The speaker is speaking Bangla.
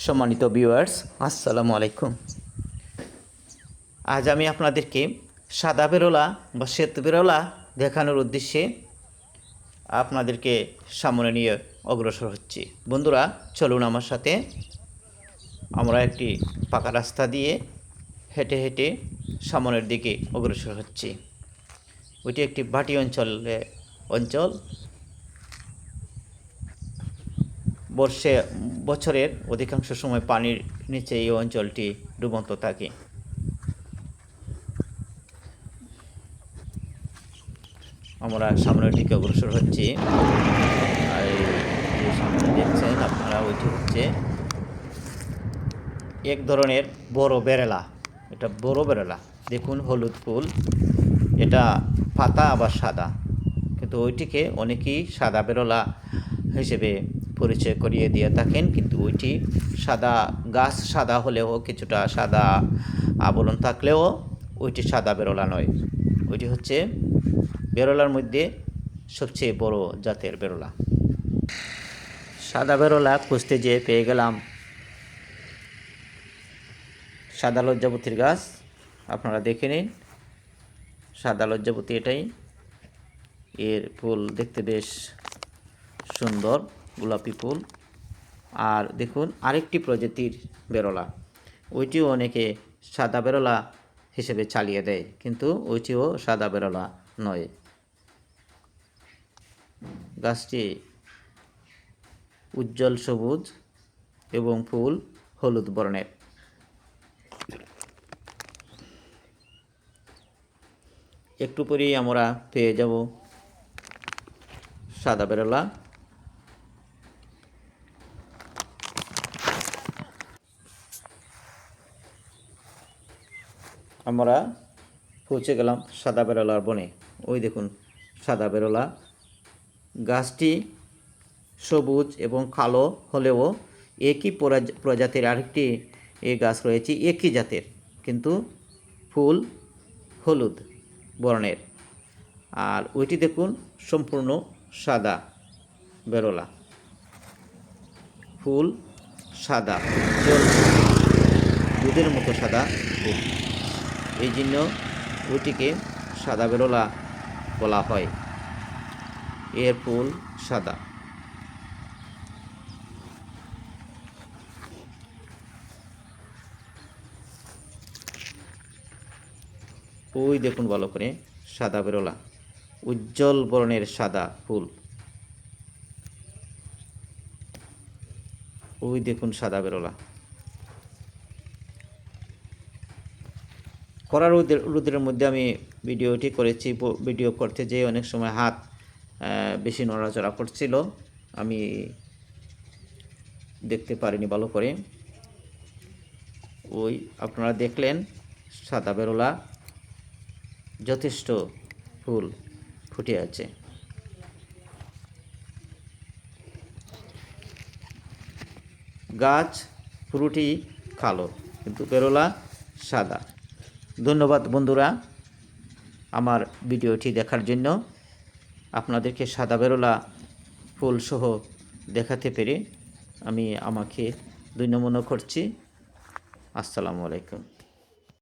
সম্মানিত ভিউয়ার্স আসসালামু আলাইকুম। আজ আমি আপনাদেরকে সাদা বেরোলা বা শ্বেত বেরোলা দেখানোর উদ্দেশ্যে আপনাদেরকে সামনে নিয়ে অগ্রসর হচ্ছি। বন্ধুরা, চলুন আমার সাথে। আমরা একটি পাকা রাস্তা দিয়ে হেঁটে হেঁটে সামনের দিকে অগ্রসর হচ্ছি। ওইটি একটি ভাটি অঞ্চলে অঞ্চল। বর্ষে, বছরের অধিকাংশ সময় পানির নিচে এই অঞ্চলটি ডুবন্ত থাকে। আমরা সামনের দিকে অগ্রসর হচ্ছি। দেখছেন আপনারা ওইটি হচ্ছে এক ধরনের বড় বেরেলা এটা বড় বেরেলা দেখুন, হলুদ ফুল। এটা পাতা আবার সাদা। কিন্তু ওইটিকে অনেকেই সাদা বেরোলা হিসেবে পরিচয় করিয়ে দিয়ে থাকেন, কিন্তু ওইটি সাদা গাছ, সাদা হলেও কিছুটা সাদা আবরণ থাকলেও ওইটি সাদা বেরোলা নয়। ওইটি হচ্ছে বেরোলার মধ্যে সবচেয়ে বড় জাতের বেরোলা। সাদা বেরোলা খুঁজতে যেয়ে পেয়ে গেলাম সাদা লজ্জাবতীর গাছ। আপনারা দেখে নিন, সাদা লজ্জাবতী এটাই। এর ফুল দেখতে বেশ সুন্দর। গোলাপি ফুল। আর দেখুন, আরেকটি প্রজাতির বেরোলা। ওইটিও অনেকে সাদা বেরোলা হিসেবে চালিয়ে দেয়, কিন্তু ওইটিও সাদা বেরোলা নয়। গাছটি উজ্জ্বল সবুজ এবং ফুল হলুদ বর্ণের। একটু পরেই আমরা পেয়ে যাব সাদা বেরোলা। আমরা পৌঁছে গেলাম সাদা বেরোলার বনে। ওই দেখুন, সাদা বেরোলা। গাছটি সবুজ এবং কালো হলেও একই প্রজাতির আরেকটি এ গাছ রয়েছে, একই জাতের, কিন্তু ফুল হলুদ বর্ণের। আর ওইটি দেখুন, সম্পূর্ণ সাদা বেরোলা। ফুল সাদা দুধের মতো সাদা ফুল। এই জন্য ওইটিকে সাদা বেরোলা বলা হয়। এর ফুল সাদা। ওই দেখুন ভালো করে, সাদা বেরোলা। উজ্জ্বল বর্ণের সাদা ফুল। ওই দেখুন সাদা বেরোলা। কড়া রোদের রোদের মধ্যে আমি ভিডিওটি করেছি ভিডিও করতে যেয়ে অনেক সময় হাত বেশি নড়াচড়া করছিল। আমি দেখতে পারিনি ভালো করে। ওই আপনারা দেখলেন, সাদা বেরোলা, যথেষ্ট ফুল ফুটে আছে। গাছ পুরোটি কালো, কিন্তু বেরোলা সাদা। ধন্যবাদ বন্ধুরা আমার ভিডিওটি দেখার জন্য। আপনাদেরকে সাদা বেরোলা ফুলসহ দেখাতে পেরে আমি আমাকে নমুনা করছি। আসসালামু আলাইকুম।